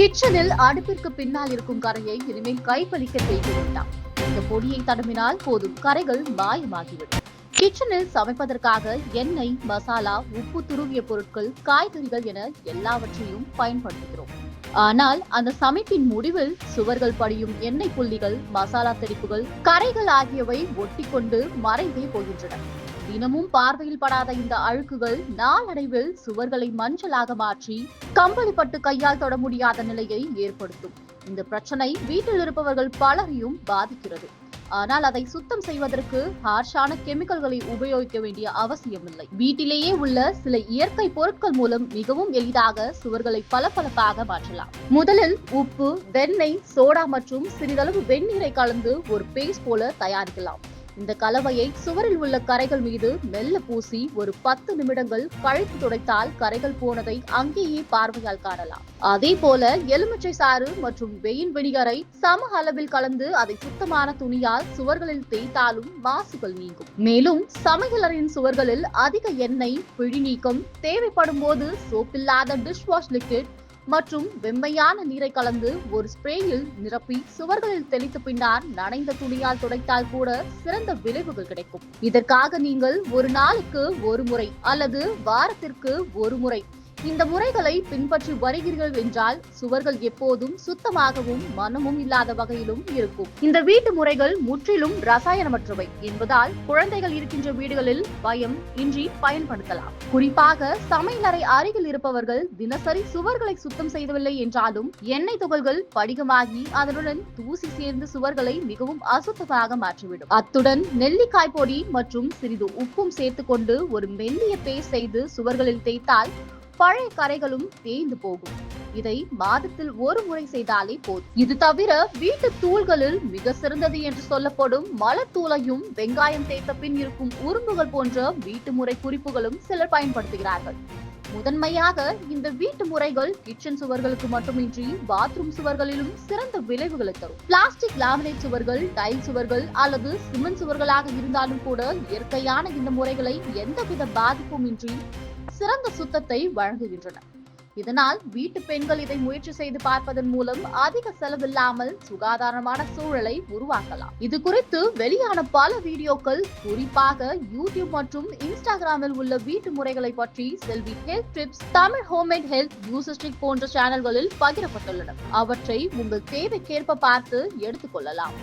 கிச்சனில் அடுப்பிற்கு பின்னால் இருக்கும் கரையை இனிமேல் கைப்பளிக்க செய்து வேண்டாம் இந்த பொடியை தடவினால் போதும் கரைகள் மாயமாகிவிடும். கிச்சனில் சமைப்பதற்காக எண்ணெய் மசாலா உப்பு துருவிய பொருட்கள் காய்கறிகள் என எல்லாவற்றையும் பயன்படுத்துகிறோம். ஆனால் அந்த சமைப்பின் முடிவில் சுவர்கள் படியும் எண்ணெய் புள்ளிகள் மசாலா தெளிப்புகள் கரைகள் ஆகியவை ஒட்டிக்கொண்டு மறைந்தே போகின்றன. தினமும் பார்வையில் படாத இந்த அழுக்குகள் நாளடைவில் சுவர்களை மஞ்சளாக மாற்றி கம்பளி பட்டு கையால் தொட முடியாத நிலையை ஏற்படுத்தும். இந்த பிரச்சனை வீட்டில் இருப்பவர்கள் பலரையும் பாதிக்கிறது. ஆனால் அதை சுத்தம் செய்வதற்கு ஹார்ஷான கெமிக்கல்களை உபயோகிக்க வேண்டிய அவசியமில்லை. வீட்டிலேயே உள்ள சில இயற்கை பொருட்கள் மூலம் மிகவும் எளிதாக சுவர்களை பளபளப்பாக மாற்றலாம். முதலில் உப்பு வெண்ணெய் சோடா மற்றும் சிறிதளவு வெந்நீரை கலந்து ஒரு பேஸ்ட் போல தயாரிக்கலாம். இந்த கலவையை சுவரில் உள்ள கரைகள் மீது மெல்ல பூசி ஒரு பத்து நிமிடங்கள் கழித்து துடைத்தால் கரைகள் போனதை அங்கேயே பார்வையால் காணலாம். அதே போல எலுமிச்சை சாறு மற்றும் வெயின் வினிகரை சம அளவில் கலந்து அதை சுத்தமான துணியால் சுவர்களில் தேய்த்தாலும் மாசுகள் நீங்கும். மேலும் சமையலறையின் சுவர்களில் அதிக எண்ணெய் பிழி நீக்கம் தேவைப்படும் போது சோப்பில்லாத டிஷ் வாஷ் லிக்விட் மற்றும் வெம்மையான நீரை கலந்து ஒரு ஸ்ப்ரேயில் நிரப்பி சுவர்களில் தெளித்த பின்னால் நனைந்த துணியால் துடைத்தால் கூட சிறந்த விளைவுகள் கிடைக்கும். இதற்காக நீங்கள் ஒரு நாளுக்கு ஒரு முறை அல்லது வாரத்திற்கு ஒரு முறை இந்த முறைகளை பின்பற்றி வருகிறீர்கள் என்றால் சுவர்கள் எப்போதும் சுத்தமாகவும் மனமும் இல்லாத வகையிலும் இருக்கும். இந்த வீட்டு முறைகள் முற்றிலும் ரசாயனமற்றவை என்பதால் குழந்தைகள் இருக்கின்ற வீடுகளில் பயம் இன்றி பயன்படுத்தலாம். குறிப்பாக சமையலறை அருகில் இருப்பவர்கள் தினசரி சுவர்களை சுத்தம் செய்யவில்லை என்றாலும் எண்ணெய் துகள்கள் படிகமாகி அதனுடன் தூசி சேர்ந்து சுவர்களை மிகவும் அசுத்தமாக மாற்றிவிடும். அத்துடன் நெல்லிக்காய் பொடி மற்றும் சிறிது உப்பும் சேர்த்துக்கொண்டு ஒரு மெல்லிய பேஸ்ட் செய்து சுவர்களில் தேய்த்தால் பழைய கரைகளும் தேய்ந்து போகும். இதை மாதத்தில் ஒரு முறை செய்தாலே போதும். இது தவிர வீட்டு தூள்களில் மிக சிறந்தது என்று சொல்லப்படும் மலத்தூளையும் வெங்காயம் தேய்த்த பின் இருக்கும் உறும்புகள் போன்ற வீட்டு முறை குறிப்புகளும் சிலர் பயன்படுத்துகிறார்கள். முதன்மையாக இந்த வீட்டு முறைகள் கிச்சன் சுவர்களுக்கு மட்டுமின்றி பாத்ரூம் சுவர்களிலும் சிறந்த விளைவுகளை தரும். பிளாஸ்டிக் லாமினேட் சுவர்கள் டைல் சுவர்கள் அல்லது சிமெண்ட் சுவர்களாக இருந்தாலும் கூட இயற்கையான இந்த முறைகளை எந்தவித பாதிப்பும் இன்றி சிறந்த சுத்தத்தை வழங்குகின்றன. இதனால் வீட்டு பெண்கள் இதை முயற்சி செய்து பார்ப்பதன் மூலம் அதிக செலவில்லாமல் சுகாதாரமான சூழலை உருவாக்கலாம். இது குறித்து வெளியான பல வீடியோக்கள் குறிப்பாக யூடியூப் மற்றும் இன்ஸ்டாகிராமில் உள்ள வீட்டு முறைகளை பற்றி Selvi health tips Tamil homemade health யூசிஸ்டிக் போன்ற சேனல்களில் பகிரப்பட்டுள்ளன. அவற்றை உங்கள் தேவைக்கேற்ப பார்த்து எடுத்துக்கொள்ளலாம்